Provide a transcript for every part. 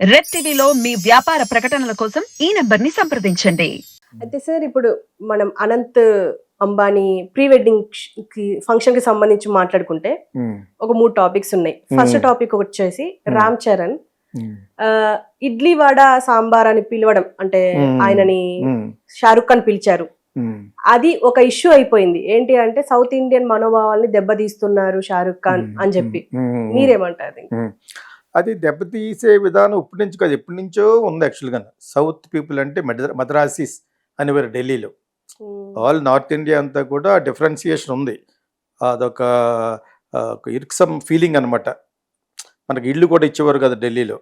Red టీవీలో మీ వ్యాపార ప్రకటనల కోసం ఈ నంబర్ని సంప్రదించండి. అయితే సార్ ఇప్పుడు మనం అనంత్ అంబానీ ప్రీ వెడ్డింగ్కి ఫంక్షన్కి సంబంధించి మాట్లాడుకుంటే ఒక మూడు టాపిక్స్ ఉన్నాయి. ఫస్ట్. టాపిక్ వచ్చేసి. రామ్ చరణ్. ఇడ్లీ వడ సాంబార్ అని పిలవడం అంటే. ఆయనని షారుఖ్ ఖాన్ పిలిచారు. అది ఒక ఇష్యూ అయిపోయింది. ఏంటి అంటే సౌత్ ఇండియన్ మనోభావాల్ని దెబ్బతీస్తున్నారు షారుఖ్ ఖాన్ అని చెప్పి. మీరేమంటారు. అది దెబ్బతీసే విధానం ఇప్పటి నుంచి కాదు ఎప్పటి నుంచో ఉంది యాక్చువల్గా. సౌత్ పీపుల్ అంటే మద్ర మద్రాసిస్ అని వేరు ఢిల్లీలో. ఆల్ నార్త్ ఇండియా అంతా కూడా డిఫరెన్సియేషన్ ఉంది. అదొక ఇర్క్సమ్ ఫీలింగ్ అనమాట మనకి ఇల్లు కూడా ఇచ్చేవారు కదా ఢిల్లీలో.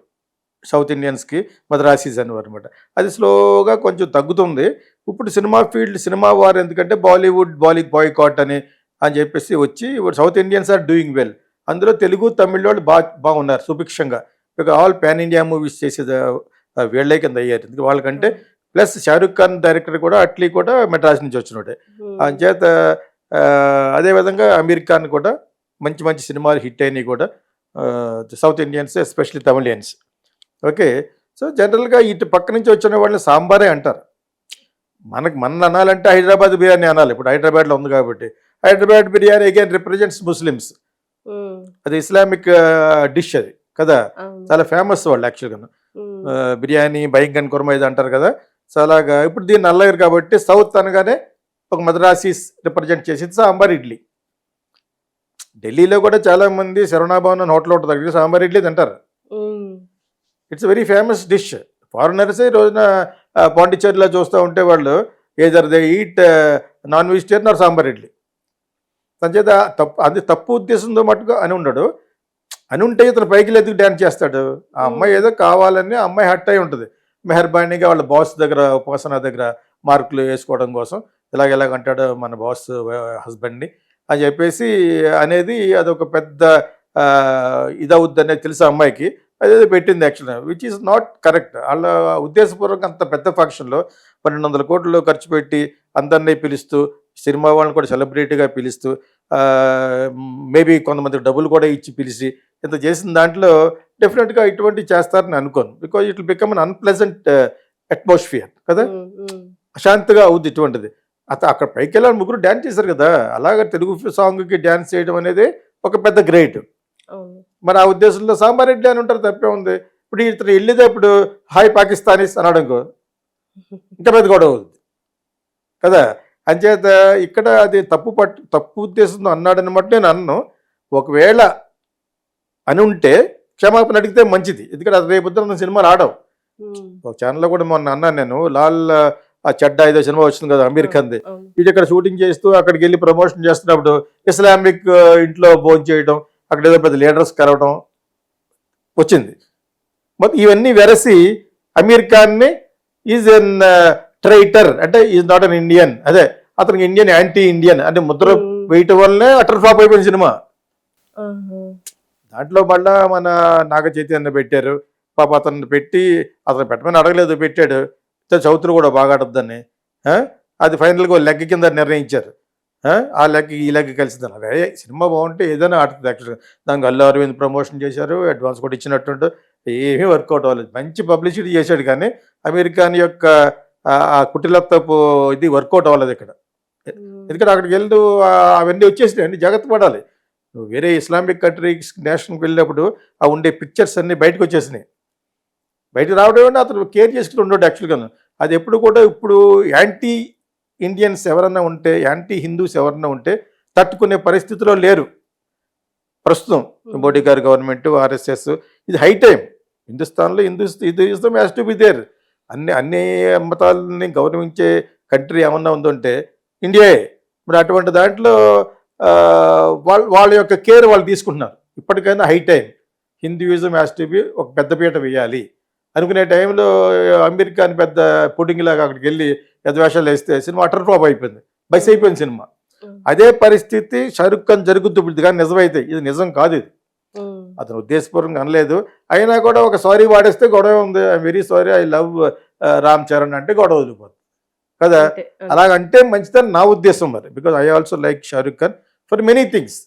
సౌత్ ఇండియన్స్కి మద్రాసీస్ అనేవారు అనమాట అది స్లోగా కొంచెం తగ్గుతుంది. ఇప్పుడు సినిమా ఫీల్డ్ సినిమా వారు ఎందుకంటే బాలీవుడ్ బాలీ బాయ్కాట్ అని అని చెప్పేసి వచ్చి ఇప్పుడు south Indians are doing well. అందులో తెలుగు తమిళ వాళ్ళు బాగా బాగున్నారు సుభిక్షంగా. ఇక ఆల్ పాన్ ఇండియా మూవీస్ చేసేది ఆ, వీళ్ళే కింద అయ్యారు. వాళ్ళకంటే ప్లస్ షారుఖ్ ఖాన్ డైరెక్టర్ కూడా అట్లీ కూడా మెడ్రాస్ నుంచి వచ్చినోడే. Hmm. అంచేత ఆ, అదేవిధంగా అమీర్ ఖాన్ కూడా మంచి మంచి సినిమాలు హిట్ అయినాయి కూడా south Indians especially Tamilians. Okay. So జనరల్గా ఇటు పక్క నుంచి వచ్చిన వాళ్ళని సాంబారే అంటారు. మనకు మన అనాలంటే హైదరాబాద్ బిర్యానీ అనాలి. ఇప్పుడు హైదరాబాద్లో ఉంది కాబట్టి. Hyderabad biryani again represents Muslims. Hmm. అది ఇస్లామిక్ డిష్ అది కదా. చాలా ఫేమస్ వాళ్ళు యాక్చువల్గా. బిర్యానీ భయంకన్ కుర్మా ఇది అంటారు కదా? సో అలాగా ఇప్పుడు దీన్ని అల్లగారు కాబట్టి సౌత్ అనగానే ఒక మద్రాసీస్ రిప్రజెంట్ చేసింది సాంబార్ ఇడ్లీ. ఢిల్లీలో కూడా చాలా మంది శరణాభవన్ అని హోటల్ ఉంటుంది అక్కడ సాంబార్ ఇడ్లీ తింటారు. It's very famous dish foreigners ఈ రోజున పాండిచ్చేరిలో చూస్తూ ఉంటే వాళ్ళు either they eat non vegetarian or sambar idli? సంచేత తప్పు అది తప్పు ఉద్దేశంతో మటుకు అని ఉండడు. అని ఉంటే ఇతను పైకి ఎదుగు డ్యాన్స్ చేస్తాడు. ఆ అమ్మాయి ఏదో కావాలని ఆ అమ్మాయి హట్ అయి ఉంటుంది. మెహర్బానీగా వాళ్ళ బాస్ దగ్గర ఉపాసన దగ్గర మార్కులు వేసుకోవడం కోసం ఇలాగ అంటాడు మన బాస్ హస్బెండ్ని. అని చెప్పేసి అనేది అదొక పెద్ద ఇదవుద్ది అనేది తెలుసు అమ్మాయికి. అదేదో పెట్టింది actual which is not correct వాళ్ళ ఉద్దేశపూర్వకంగా అంత పెద్ద ఫంక్షన్లో పన్నెండు వందల కోట్లు ఖర్చు పెట్టి అందరినీ పిలుస్తూ సినిమా వాళ్ళని కూడా సెలబ్రిటీగా పిలుస్తూ మేబీ కొంతమంది డబ్బులు కూడా ఇచ్చి పిలిచి ఇంత చేసిన దాంట్లో డెఫినెట్గా ఇటువంటివి చేస్తారని అనుకోను. Because it become un unpleasant atmosphere కదా. అశాంతిగా అవుద్ది ఇటువంటిది. అత అక్కడ పైకి వెళ్ళాలి ముగ్గురు డ్యాన్స్ చేశారు కదా? అలాగే తెలుగు సాంగ్కి డ్యాన్స్ చేయడం అనేది ఒక పెద్ద గ్రేట్. మరి ఆ ఉద్దేశంలో సాంబార్ ఇడ్లీ అని ఉంటారు తప్పే ఉంది. ఇప్పుడు ఇతను వెళ్ళేటప్పుడు హాయ్ పాకిస్తానీస్ అనడం ఇంకో పెద్ద గొడవ కదా? అంచేత ఇక్కడ అది తప్పు పట్టు తప్పు ఉద్దేశంతో అన్నాడనమాట నేను అన్ను. ఒకవేళ అని ఉంటే క్షమాపణ అడిగితే మంచిది. ఎందుకంటే అది రేపు పొద్దున్న సినిమాలు ఆడవు. ఒక ఛానల్లో కూడా మొన్న అన్నాను నేను లాల్ ఆ చెడ్డ ఏదో సినిమా వచ్చింది కదా అమీర్ ఖాన్ది. వీడు ఇక్కడ షూటింగ్ చేస్తూ అక్కడికి వెళ్ళి ప్రమోషన్ చేస్తున్నప్పుడు ఇస్లామిక్ ఇంట్లో భోజనం చేయడం అక్కడ ఏదో పెద్ద లీడర్స్ కలవడం వచ్చింది. మొత్తం ఇవన్నీ వెరసి అమీర్ ఖాన్ని ఈజ్ ఎన్ ట్రైటర్ అంటే ఈజ్ నాట్ అన్ ఇండియన్ అదే అతనికి ఇండియన్ యాంటీ ఇండియన్ అంటే ముద్ర Hmm. వేయటం వల్లనే అటర్ ఫ్లాప్ అయిపోయింది సినిమా. దాంట్లో మళ్ళా మన నాగ చైతన్య పెట్టారు. పాప అతన్ని పెట్టి అతను పెట్టమని అడగలేదు పెట్టాడు. చౌతులు కూడా బాగా ఆడద్దని. అది ఫైనల్గా లెగ్ కింద నిర్ణయించారు. ఆ? లెగ్ ఈ లెగ్ కలిసిందని అదే సినిమా బాగుంటే ఏదైనా ఆడుతుంది యాక్చువల్గా. దానికి అల్లు అరవింద్ ప్రమోషన్ చేశారు అడ్వాన్స్ కూడా ఇచ్చినట్టుండు. ఏమీ వర్కౌట్ అవ్వలేదు. మంచి పబ్లిసిటీ చేశాడు కానీ అమెరికాన్ యొక్క ఆ- కుటిలత్వపు ఇది వర్కౌట్ అవ్వలేదు ఇక్కడ. ఎందుకంటే అక్కడికి వెళ్తూ అవన్నీ వచ్చేసినాయి అన్ని జాగ్రత్త పడాలి. నువ్వు వేరే ఇస్లామిక్ కంట్రీస్ నేషనల్కి వెళ్ళినప్పుడు ఆ ఉండే పిక్చర్స్ అన్ని బయటకు వచ్చేసినాయి. బయటకు రావడం అతను కేర్ చేసుకుని ఉండడు యాక్చువల్గా అది ఎప్పుడు కూడా ఇప్పుడు యాంటీ ఇండియన్స్ ఎవరన్నా ఉంటే యాంటీ హిందూస్ ఎవరన్నా ఉంటే తట్టుకునే పరిస్థితిలో లేరు. ప్రస్తుతం. మోడీ గారి గవర్నమెంట్ ఆర్ఎస్ఎస్ ఇది high time హిందుస్థాన్లో Hindus Hinduism has to be there అన్ని అన్ని మతాలని గౌరవించే కంట్రీ ఏమన్నా ఉందంటే ఇండియాయే మరి అటువంటి దాంట్లో వాళ్ళ వాళ్ళ యొక్క కేర్ వాళ్ళు తీసుకుంటున్నారు. ఇప్పటికైనా high time. Hinduism has to be ఒక పెద్ద పీట వేయాలి. అనుకునే టైంలో అమెరికా అని పెద్ద పుడింగ్ లాగా అక్కడికి వెళ్ళి యథవేషాలు వేస్తే సినిమా అటర్ ఫ్లాప్ అయిపోయింది. బస్ అయిపోయింది సినిమా. అదే పరిస్థితి షారుఖ్ ఖాన్ జరుగుతుంది కానీ నిజమైతే ఇది నిజం కాదు ఇది. అతను ఉద్దేశపూర్వకంగా అనలేదు. అయినా కూడా ఒక సారీ వాడేస్తే గొడవ ఉంది. I very sorry I love Ram Charan అంటే గొడవ వదిలిపోతుంది కదా. అలాగంటే మంచిదని నా ఉద్దేశం మరి. Because I also like Shahrukh Khan for many things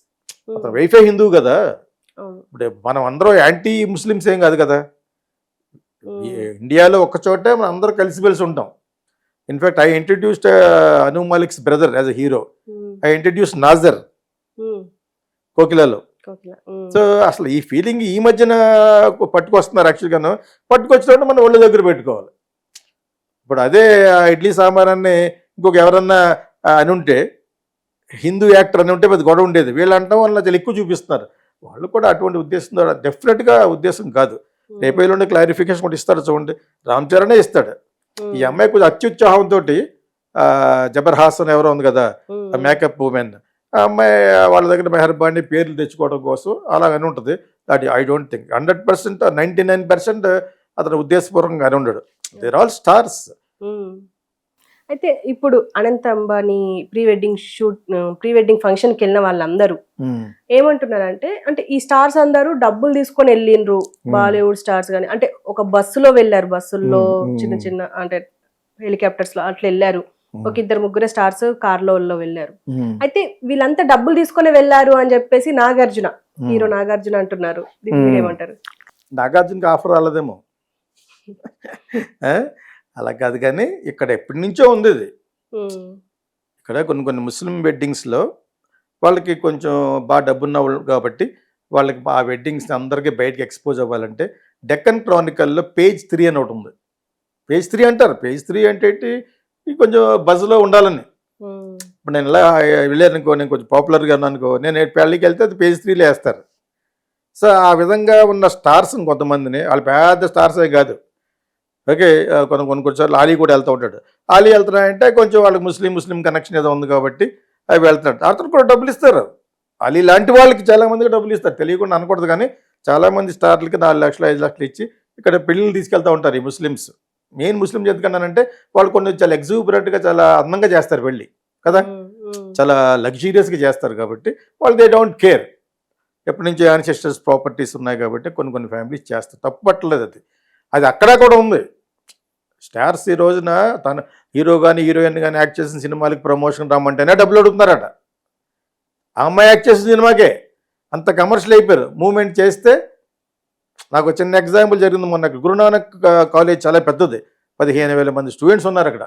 Hmm. అతను వైఫై హిందూ కదా. ఇప్పుడు మనం అందరం యాంటీ ముస్లిమ్స్ ఏం కాదు కదా? ఈ ఇండియాలో ఒక చోటే మనం అందరూ కలిసిమెలిసి ఉంటాం. In fact I introduced Anu Malik's brother as a hero I introduce Nazar కోకిలలో. So అసలు ఈ ఫీలింగ్ ఈ మధ్యన పట్టుకొస్తున్నారు యాక్చువల్గాను పట్టుకొచ్చినప్పుడు మనం ఒళ్ళ దగ్గర పెట్టుకోవాలి. ఇప్పుడు అదే ఆ ఇడ్లీ సాంబారాన్ని ఇంకొక ఎవరన్నా అని ఉంటే హిందూ యాక్టర్ అని ఉంటే పెద్ద గొడవ ఉండేది. వీళ్ళు అంటాం వల్ల చాలా ఎక్కువ చూపిస్తున్నారు. వాళ్ళు కూడా అటువంటి ఉద్దేశం డెఫినెట్గా ఉద్దేశం కాదు. రేపు ఎల్లుండి క్లారిఫికేషన్ కూడా ఇస్తాడు చూడండి. రామ్ చరణే ఇస్తాడు. ఈ అమ్మాయి కొంచెం అత్యుత్సాహంతో జబర్ హాసన్ ఎవరో ఉంది కదా మేకప్ ఉమెన్. ఆ అమ్మాయి వాళ్ళ దగ్గర మెహర్బాని పేర్లు తెచ్చుకోవడం కోసం అలాగని ఉంటుంది. That I don't think hundred percent ninety nine percent అతను ఉద్దేశపూర్వకంగా అని ఉండడు దేర్ ఆల్ స్టార్స్. అయితే ఇప్పుడు Anant Ambani pre wedding shoot pre wedding ఫంక్షన్కి వెళ్ళిన వాళ్ళందరూ ఏమంటున్నారంటే అంటే ఈ స్టార్స్ అందరూ డబ్బులు తీసుకొని వెళ్ళిండ్రు బాలీవుడ్ స్టార్స్ గాని. అంటే ఒక బస్సులో వెళ్ళారు బస్సుల్లో. చిన్న చిన్న అంటే హెలికాప్టర్స్లో అట్లా వెళ్ళారు. ఒక ఇద్దరు ముగ్గురు స్టార్స్ కార్లో వెళ్ళారు. అయితే వీళ్ళంతా డబ్బులు తీసుకొని వెళ్ళారు అని చెప్పేసి నాగార్జున హీరో నాగార్జున అంటున్నారు. దీన్ని. ఏమంటారు నాగార్జునకి ఆఫర్ రాలేదేమో? అలా కాదు కానీ ఇక్కడ ఎప్పటి నుంచో ఉంది ఇది. ఇక్కడ కొన్ని కొన్ని ముస్లిం వెడ్డింగ్స్లో వాళ్ళకి కొంచెం బాగా డబ్బున్న వాళ్ళు కాబట్టి వాళ్ళకి ఆ వెడ్డింగ్స్ని అందరికీ బయటకి ఎక్స్పోజ్ అవ్వాలంటే డెక్కన్ క్రానికల్లో పేజ్ త్రీ అని ఒకటి ఉంది. పేజ్ త్రీ అంటారు. పేజ్ త్రీ అంటే కొంచెం బజ్లో ఉండాలని. ఇప్పుడు నేను ఇలా వెళ్ళాను అనుకో నేను కొంచెం పాపులర్గా ఉన్నాను అనుకో నేను పెళ్ళికి వెళ్తే అది పేజ్ త్రీలో వేస్తారు. సో ఆ విధంగా ఉన్న స్టార్స్ కొంతమందిని వాళ్ళు పెద్ద స్టార్సే కాదు. ఓకే కొన్ని కొన్ని కొన్నిసార్లు ఆలీ కూడా వెళ్తూ ఉంటాడు. ఆలీ వెళ్తున్నాడంటే కొంచెం వాళ్ళకి ముస్లిం ముస్లిం కనెక్షన్ ఏదో ఉంది కాబట్టి అవి వెళ్తున్నాడు. అతను కూడా డబ్బులు ఇస్తారు. అలీ లాంటి వాళ్ళకి చాలా మందికి డబ్బులు ఇస్తారు. తెలియకుండా అనకూడదు కానీ చాలా మంది స్టార్లకి నాలుగు లక్షలు ఐదు లక్షలు ఇచ్చి ఇక్కడ పెళ్ళిళ్ళు తీసుకెళ్తూ ఉంటారు ఈ ముస్లిమ్స్. మెయిన్ ముస్లిం ఎందుకన్నానంటే వాళ్ళు కొన్ని చాలా ఎగ్జూబరెంట్గా చాలా అందంగా చేస్తారు పెళ్ళి కదా. చాలా లగ్జీరియస్గా చేస్తారు కాబట్టి వాళ్ళు దే డోంట్ కేర్ ఎప్పటి నుంచి యాన్సిస్టర్స్ ప్రాపర్టీస్ ఉన్నాయి కాబట్టి కొన్ని కొన్ని ఫ్యామిలీస్ చేస్తారు. తప్పట్లేదు అది. అది అక్కడ కూడా ఉంది. స్టార్స్ ఈ రోజున తన హీరో కానీ హీరోయిన్ కానీ యాక్ట్ చేసిన సినిమాలకి ప్రమోషన్ రమ్మంటేనే డబ్బులు అడుగుతున్నారట. ఆ అమ్మాయి యాక్ట్ చేసిన సినిమాకే అంత కమర్షియల్ అయిపోయారు. మూమెంట్ చేస్తే నాకు చిన్న ఎగ్జాంపుల్ జరిగింది మొన్న. గురునానక్ కాలేజ్ చాలా పెద్దది. పదిహేను వేల మంది స్టూడెంట్స్ ఉన్నారు అక్కడ.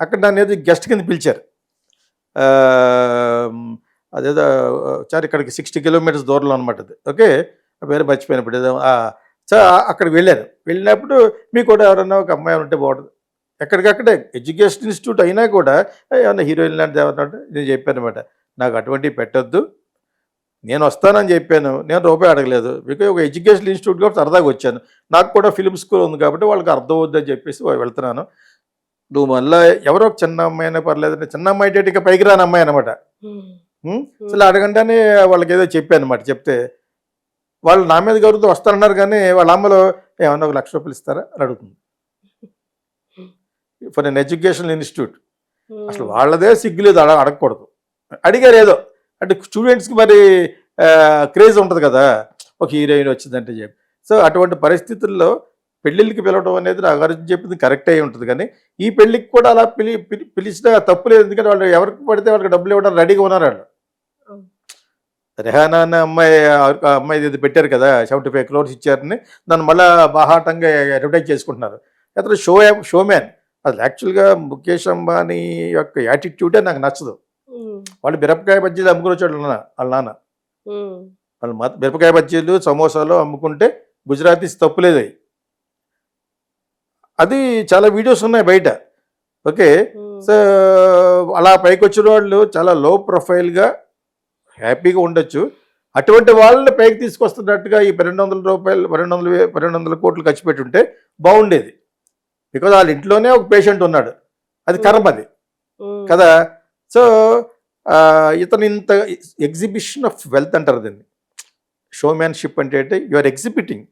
అక్కడ నన్ను ఏదో గెస్ట్ కింద పిలిచారు. అదేదో చారు ఇక్కడికి సిక్స్టీ కిలోమీటర్స్ దూరంలో అనమాట అది. ఓకే? వేరే మర్చిపోయినప్పుడు ఏదో ఆ, సో అక్కడికి వెళ్ళాను వెళ్ళినప్పుడు మీకు కూడా ఎవరన్నా ఒక అమ్మాయి ఉంటే బాగుంటుంది. ఎక్కడికక్కడే ఎడ్యుకేషన్ ఇన్స్టిట్యూట్ అయినా కూడా "ఏ, ఏమన్నా హీరోయిన్ లాంటిది ఉంటే నేను చెప్పాను అనమాట నాకు అటువంటివి పెట్టొద్దు. నేను వస్తానని చెప్పాను. నేను రూపాయి అడగలేదు. బికాజ్ ఒక ఎడ్యుకేషన్ ఇన్స్టిట్యూట్ కాబట్టి సరదాగా వచ్చాను. నాకు కూడా ఫిలిం స్కూల్ ఉంది కాబట్టి వాళ్ళకి అర్థం అవుద్దని చెప్పేసి వెళ్తున్నాను. నువ్వు మళ్ళీ ఎవరో ఒక చిన్న అమ్మాయి అయినా పర్లేదు అంటే చిన్న అమ్మాయి అంటే ఇక పైకి రాని అమ్మాయి అనమాట. అసలు అడగంటానే వాళ్ళకి ఏదో చెప్పాను అనమాట చెప్తే వాళ్ళు నా మీద గౌరవతో వస్తారన్నారు కానీ వాళ్ళ అమ్మలో ఏమన్నా ఒక లక్ష రూపాయలు ఇస్తారా అని అడుగుతుంది. ఫర్ అన్ ఎడ్యుకేషనల్ ఇన్స్టిట్యూట్ అసలు వాళ్ళదే సిగ్గులేదు అడగ అడగకూడదు. అడిగారు ఏదో. అంటే స్టూడెంట్స్కి మరి క్రేజ్ ఉంటుంది కదా. ఒక హీరోయిన్ వచ్చిందంటే చెప్పి. సో అటువంటి పరిస్థితుల్లో పెళ్ళిళ్ళకి పిలవడం అనేది నాకు అర్జున్ చెప్పింది కరెక్ట్ అయి ఉంటుంది. కానీ ఈ పెళ్ళికి కూడా అలా పిలి పిలి పిలిచినా తప్పు లేదు. ఎందుకంటే వాళ్ళు ఎవరికి పడితే వాళ్ళకి డబ్బులు ఇవ్వడం రెడీగా ఉన్నారు వాళ్ళు. రెహానా అనే అమ్మాయి అమ్మాయి ఇది పెట్టారు కదా సెవెంటీ ఫైవ్ క్రోర్స్ ఇచ్చారని. దాన్ని మళ్ళీ బాహాటంగా అడ్వర్టైజ్ చేసుకుంటున్నారు. అతను షో షోమ్యాన్. అది యాక్చువల్గా ముఖేష్ అంబానీ యొక్క యాటిట్యూడే నాకు నచ్చదు. వాళ్ళు మిరపకాయ బజ్జీలు అమ్ముకుని వచ్చాడు వాళ్ళ నాన్న. వాళ్ళ మిరపకాయ బజ్జీలు సమోసాలు అమ్ముకుంటే గుజరాతీస్ తప్పులేదు అవి అది. చాలా వీడియోస్ ఉన్నాయి బయట. ఓకే. సో అలా పైకి వచ్చిన వాళ్ళు చాలా లో ప్రొఫైల్గా హ్యాపీగా ఉండొచ్చు. అటువంటి వాళ్ళని పైకి తీసుకొస్తున్నట్టుగా ఈ పన్నెండు వందల రూపాయలు పన్నెండు వందల పన్నెండు వందల కోట్లు ఖర్చు పెట్టుంటే బాగుండేది. బికాజ్ వాళ్ళ ఇంట్లోనే ఒక పేషెంట్ ఉన్నాడు. అది కర్మ అది. మ్మ్. కదా? సో ఇతను ఇంత ఎగ్జిబిషన్ ఆఫ్ వెల్త్ అంటారు దీన్ని. షోమ్యాన్షిప్ అంటే యు ఆర్ ఎగ్జిబిటింగ్.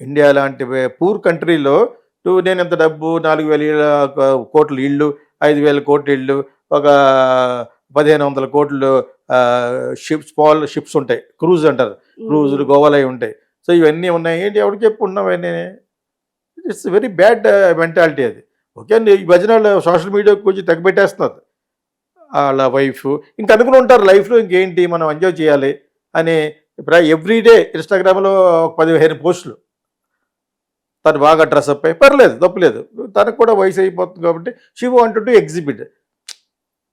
ఇండియా లాంటి పూర్ కంట్రీలో నువ్వు నేను ఇంత డబ్బు నాలుగు వేల కోట్ల ఇళ్ళు ఐదు వేల కోట్ల ఇళ్ళు ఒక పదిహేను వందల కోట్లు షిప్స్ స్మాల్ షిప్స్ ఉంటాయి. క్రూజ్ అంటారు. క్రూజులు గోవాలు అవి ఉంటాయి. సో ఇవన్నీ ఉన్నాయి. ఏంటి? ఎవరికి చెప్పు ఉన్నావన్నీ ఇట్స్ వెరీ బ్యాడ్ మెంటాలిటీ అది. ఓకే అండి ఈ భజన సోషల్ మీడియా కొంచెం తగ్గబెట్టేస్తున్నారు వాళ్ళ వైఫ్ ఇంకా అనుకుని ఉంటారు లైఫ్లో ఇంకేంటి మనం ఎంజాయ్ చేయాలి అని. ఎవ్రీడే ఇన్స్టాగ్రామ్లో ఒక పదిహేను పోస్టులు తను బాగా డ్రెస్అప్ అయ్యి పర్లేదు తప్పులేదు తనకు కూడా వయసు అయిపోతుంది కాబట్టి she want to exhibit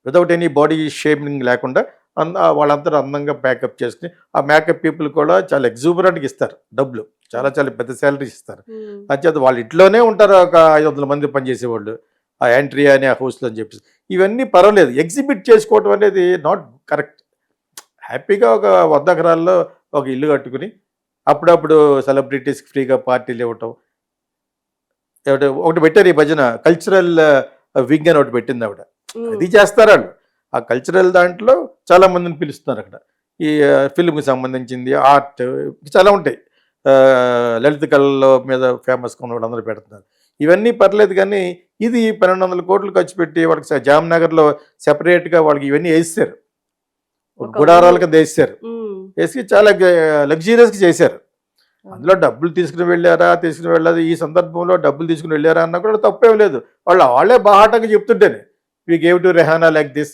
without any body shaming లేకుండా అంద వాళ్ళందరూ అందంగా మేకప్ చేసుకుని ఆ మేకప్ పీపుల్ కూడా చాలా ఎగ్జూబరెంట్గా ఇస్తారు డబ్బులు. చాలా చాలా పెద్ద శాలరీస్ ఇస్తారు. అంచేత వాళ్ళ ఇంట్లోనే ఉంటారు ఒక ఐదు వందల మంది పనిచేసేవాళ్ళు. ఆ ఎంట్రీ అనే ఆ హౌస్లో అని చెప్పేసి. ఇవన్నీ పర్వాలేదు. ఎగ్జిబిట్ చేసుకోవటం అనేది నాట్ కరెక్ట్ హ్యాపీగా ఒక వంద ఎకరాల్లో ఒక ఇల్లు కట్టుకుని అప్పుడప్పుడు సెలబ్రిటీస్కి ఫ్రీగా పార్టీలు ఇవ్వటం. ఒకటి పెట్టారు ఈ భజన కల్చరల్ వింగ్ అని ఒకటి పెట్టింది ఆవిడ. అది చేస్తారు వాళ్ళు. ఆ కల్చరల్ దాంట్లో చాలా మందిని పిలుస్తున్నారు అక్కడ. ఈ ఫిల్మ్కి సంబంధించింది ఆర్ట్ చాలా ఉంటాయి. లలిత కళలో మీద ఫేమస్ ఉన్న వాళ్ళందరూ పెడుతున్నారు. ఇవన్నీ పర్లేదు కానీ ఇది పన్నెండు వందల కోట్లు ఖర్చు పెట్టి వాళ్ళకి జామ్నగర్లో సెపరేట్గా వాళ్ళకి ఇవన్నీ వేసారు ఒక గుడారాల కింద వేసారు ఉమ్. వేసి చాలా లగ్జీరియస్గా చేశారు. అందులో డబ్బులు తీసుకుని వెళ్ళారా తీసుకుని వెళ్ళారు ఈ సందర్భంలో డబ్బులు తీసుకుని వెళ్ళారా అన్నా కూడా తప్పేం లేదు. వాళ్ళు వాళ్ళే బాహాటంగా చెప్తుంటేనే we gave to Rihanna like this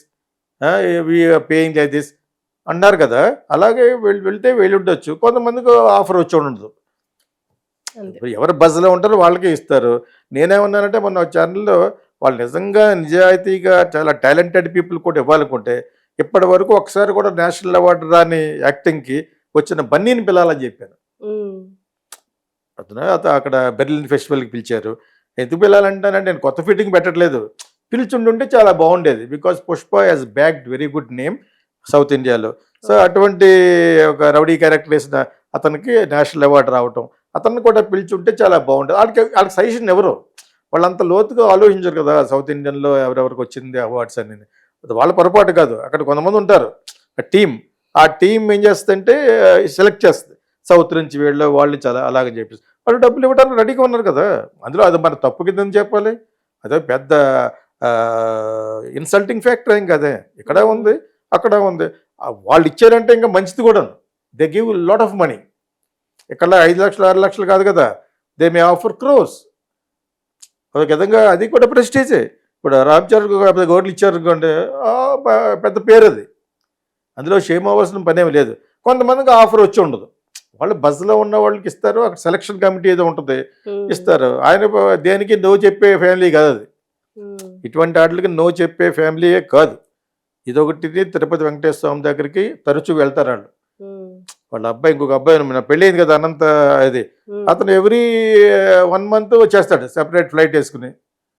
we paying like this అన్నారు కదా. అలాగే వెళ్ వెళ్తే వెళ్ళి ఉండొచ్చు. కొంతమందికి ఆఫర్ వచ్చి ఉండదు. ఇప్పుడు ఎవరు బజ్లో ఉంటారో వాళ్ళకే ఇస్తారు. నేనేమన్నానంటే మొన్న ఛానల్లో వాళ్ళు నిజంగా నిజాయితీగా చాలా టాలెంటెడ్ పీపుల్ కూడా ఇవ్వాలనుకుంటే ఇప్పటి వరకు ఒకసారి కూడా నేషనల్ అవార్డు రాని యాక్టింగ్కి వచ్చిన బన్నీని పిలాలని చెప్పాను. అతను అత అక్కడ బెర్లిన్ ఫెస్టివల్కి పిలిచారు. ఎందుకు పిలాలంటానంటే నేను కొత్త ఫిట్టింగ్ పెట్టట్లేదు. పిలిచుండుంటే చాలా బాగుండేది because Pushpa has backed very good name south ఇండియాలో సో అటువంటి ఒక రౌడీ క్యారెక్టర్ వేసిన అతనికి నేషనల్ అవార్డు రావటం. అతన్ని కూడా పిలిచుంటే చాలా బాగుంటుంది. వాళ్ళకి వాళ్ళకి సజెషన్ ఎవరు? వాళ్ళంత లోతుగా ఆలోచించరు కదా సౌత్ ఇండియన్లో ఎవరెవరికి వచ్చింది అవార్డ్స్ అని అది వాళ్ళ పొరపాటు కాదు. అక్కడ కొంతమంది ఉంటారు. టీం ఆ టీం ఏం చేస్తుందంటే సెలెక్ట్ చేస్తుంది. సౌత్ నుంచి వీళ్ళు వాళ్ళు చాలా అలాగని చెప్పేసి. వాళ్ళు డబ్బులు ఇవ్వడానికి రెడీగా ఉన్నారు కదా. అందులో అది మన తప్పు కింద చెప్పాలి. అదే పెద్ద ఇన్సల్టింగ్ ఫ్యాక్టర్ ఏం కదే. ఇక్కడ ఉంది అక్కడ ఉంది. వాళ్ళు ఇచ్చారంటే ఇంకా మంచిది కూడా they give lot of money ఇక్కడ ఐదు లక్షలు ఆరు లక్షలు కాదు కదా. దే మే ఆఫర్ క్రోస్ ఒక విధంగా అది కూడా ప్రెస్టేజే ఇప్పుడు రామ్ చరణ్ పెద్ద గోడ్లు ఇచ్చారు అనుకోండి ఆ, ప- పెద్ద పేరు అది. అందులో షేమ్ అవ్వాల్సిన పనేమి లేదు. కొంతమందికి ఆఫర్ వచ్చి ఉండదు. వాళ్ళు బస్సులో ఉన్న వాళ్ళకి ఇస్తారు అక్కడ సెలక్షన్ కమిటీ ఏదో ఉంటుంది ఉమ్. ఇస్తారు. ఆయన దేనికి నో చెప్పే ఫ్యామిలీ కాదు అది. ఉమ్. ఇటువంటి వాటికి నో చెప్పే ఫ్యామిలీయే కాదు. ఇదొకటి తిరుపతి వెంకటేశ్వర స్వామి దగ్గరికి తరచూ వెళ్తారు వాళ్ళు. వాళ్ళ అబ్బాయి ఇంకొక అబ్బాయి నా పెళ్ళి అయింది కదా అనంత ఇది. ఉమ్. అతను ఎవ్రీ వన్ మంత్ వచ్చేస్తాడు. సెపరేట్ ఫ్లైట్ వేసుకుని.